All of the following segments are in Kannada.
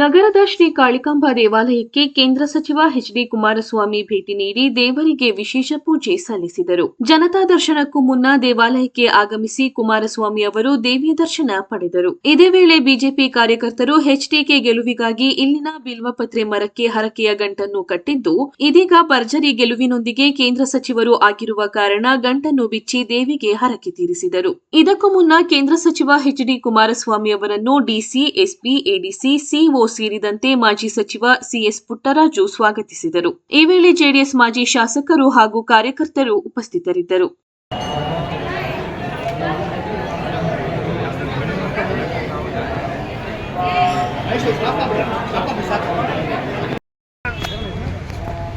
ನಗರದ ಶ್ರೀ ಕಾಳಿಕಾಂಬಾ ದೇವಾಲಯಕ್ಕೆ ಕೇಂದ್ರ ಸಚಿವ ಎಚ್ ಡಿ ಕುಮಾರಸ್ವಾಮಿ ಭೇಟಿ ನೀಡಿ ದೇವರಿಗೆ ವಿಶೇಷ ಪೂಜೆ ಸಲ್ಲಿಸಿದರು. ಜನತಾ ದರ್ಶನಕ್ಕೂ ಮುನ್ನ ದೇವಾಲಯಕ್ಕೆ ಆಗಮಿಸಿ ಕುಮಾರಸ್ವಾಮಿ ಅವರು ದೇವಿಯ ದರ್ಶನ ಪಡೆದರು. ಇದೇ ವೇಳೆ ಬಿಜೆಪಿ ಕಾರ್ಯಕರ್ತರು ಎಚ್ಡಿಕೆ ಗೆಲುವಿಗಾಗಿ ಇಲ್ಲಿನ ಬಿಲ್ವಪತ್ರೆ ಮರಕ್ಕೆ ಹರಕೆಯ ಗಂಟನ್ನು ಕಟ್ಟಿದ್ದು, ಇದೀಗ ಭರ್ಜರಿ ಗೆಲುವಿನೊಂದಿಗೆ ಕೇಂದ್ರ ಸಚಿವರು ಆಗಿರುವ ಕಾರಣ ಗಂಟನ್ನು ಬಿಚ್ಚಿ ದೇವಿಗೆ ಹರಕೆ ತೀರಿಸಿದರು. ಇದಕ್ಕೂ ಮುನ್ನ ಕೇಂದ್ರ ಸಚಿವ ಎಚ್ ಡಿ ಕುಮಾರಸ್ವಾಮಿ ಅವರನ್ನು ಡಿಸಿ, ಎಸ್ಪಿ, ಎಡಿಸಿ, ಸಿಒ ಸೇರಿದಂತೆ ಮಾಜಿ ಸಚಿವ ಸಿಎಸ್ ಪುಟ್ಟರಾಜು ಸ್ವಾಗತಿಸಿದರು. ಈ ವೇಳೆ ಜೆಡಿಎಸ್ ಮಾಜಿ ಶಾಸಕರು ಹಾಗೂ ಕಾರ್ಯಕರ್ತರು ಉಪಸ್ಥಿತರಿದ್ದರು.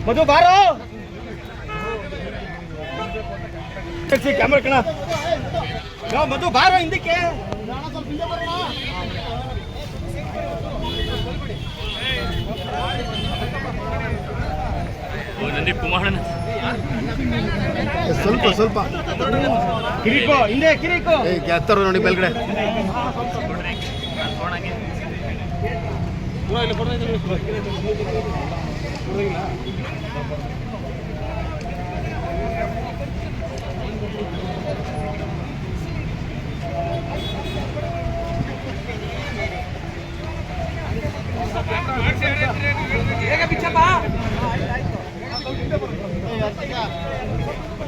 ಮಧು, ಬಾರೋ! ಹಿಂದಕ್ಕೆ. ನಂದೀಪ್ ಕುಮಾರಣ್ಣ. ಸ್ವಲ್ಪ ಸ್ವಲ್ಪ. ಕಿರಿಕೋ ಹಿಂದೆ ಕಿರಿಕೋ. ಏ ಎತ್ತರ ನೋಡಿ ಮೇಲ್ಗಡೆ.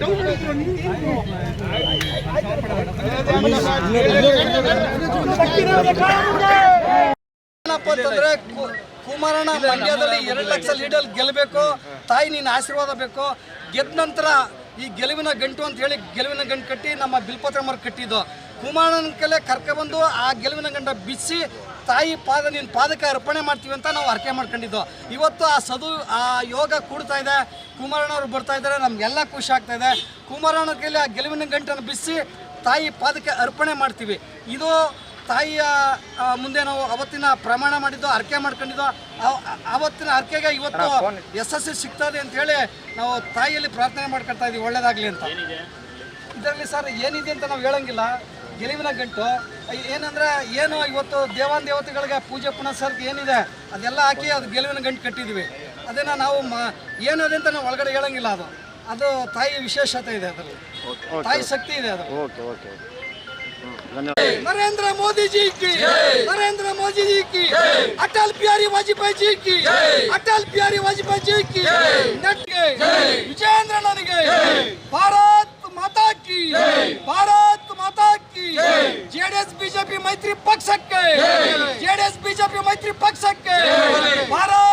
ಡೌನ್ ಏನಪ್ಪ ಅಂತಂದ್ರೆ ಕುಮಾರಣ್ಣ ಮಂಡ್ಯದಲ್ಲಿ ಎರಡು ಲಕ್ಷ ಲೀಡರ್ ಗೆಲ್ಲಬೇಕು. ತಾಯಿ ನೀನು ಆಶೀರ್ವಾದ ಬೇಕು. ಗೆದ್ದ ನಂತರ ಈ ಗೆಲುವಿನ ಗಂಟು ಅಂತ ಹೇಳಿ ಗೆಲುವಿನ ಗಂಟು ಕಟ್ಟಿ ನಮ್ಮ ಬಿಲ್ಪತ್ರ ಮರ ಕಟ್ಟಿದ್ದು. ಕುಮಾರಣ್ಣನ ಕಲೆ ಕರ್ಕೊಬಂದು ಆ ಗೆಲುವಿನ ಗಂಟ ಬಿಸಿ ತಾಯಿ ಪಾದ ನಿನ್ನ ಪಾದಕ್ಕೆ ಅರ್ಪಣೆ ಮಾಡ್ತೀವಿ ಅಂತ ನಾವು ಅರ್ಕೆ ಮಾಡ್ಕೊಂಡಿದ್ದು. ಇವತ್ತು ಆ ಸದು ಆ ಯೋಗ ಕೂಡ್ತಾ ಇದೆ. ಕುಮಾರಣ್ಣವ್ರು ಬರ್ತಾ ಇದ್ದಾರೆ. ನಮಗೆಲ್ಲ ಖುಷಿ ಆಗ್ತಾ ಇದೆ. ಕುಮಾರಣ್ಣನ ಕೈಲಿ ಆ ಗೆಲುವಿನ ಗಂಟನ್ನು ಬಿಸಿ ತಾಯಿ ಪಾದಕ್ಕೆ ಅರ್ಪಣೆ ಮಾಡ್ತೀವಿ. ಇದು ತಾಯಿಯ ಮುಂದೆ ನಾವು ಅವತ್ತಿನ ಪ್ರಮಾಣ ಮಾಡಿದ್ದು ಅರ್ಕೆ ಮಾಡ್ಕೊಂಡಿದ್ದು ಅವತ್ತಿನ ಅರ್ಕೆಗೆ ಇವತ್ತು ಯಶಸ್ಸು ಸಿಗ್ತದೆ ಅಂತ ಹೇಳಿ ನಾವು ತಾಯಿಯಲ್ಲಿ ಪ್ರಾರ್ಥನೆ ಮಾಡ್ಕೊಳ್ತಾ ಇದೀವಿ ಒಳ್ಳೇದಾಗ್ಲಿ ಅಂತ. ಇದರಲ್ಲಿ ಸರ್ ಏನಿದೆ ಅಂತ ನಾವು ಹೇಳಂಗಿಲ್ಲ. ಗೆಲುವಿನ ಗಂಟು. ಏನಂದ್ರೆ ಏನು ಇವತ್ತು ದೇವಾನ್ ದೇವತೆಗಳಿಗೆ ಪೂಜೆ ಪುನಸ್ಕಾರಕ್ಕೆ ಏನಿದೆ ಅದೆಲ್ಲ ಹಾಕಿ ಅದು ಗೆಲುವಿನ ಗಂಟು ಕಟ್ಟಿದ್ವಿ. ಅದನ್ನ ನಾವು ಮ ಏನಿದೆ ಅಂತ ನಾವು ಒಳಗಡೆ ಹೇಳಂಗಿಲ್ಲ ಅದು. ಅದು ತಾಯಿ ವಿಶೇಷತೆ ಇದೆ ಅದರಲ್ಲಿ. ತಾಯಿ ಶಕ್ತಿ ಇದೆ ಅದು. ಓಕೆ. नरेंद्र मोदी जी की नरेंद्र मोदी जी की अटल बिहारी वाजपेयी जी की। अटल बिहारी वाजपेयी जी की। विजयेंद्र भारत माता की। भारत माता की। जेडीएस बीजेपी मैत्री पक्ष के। जेडीएस बीजेपी मैत्री पक्ष के। भारत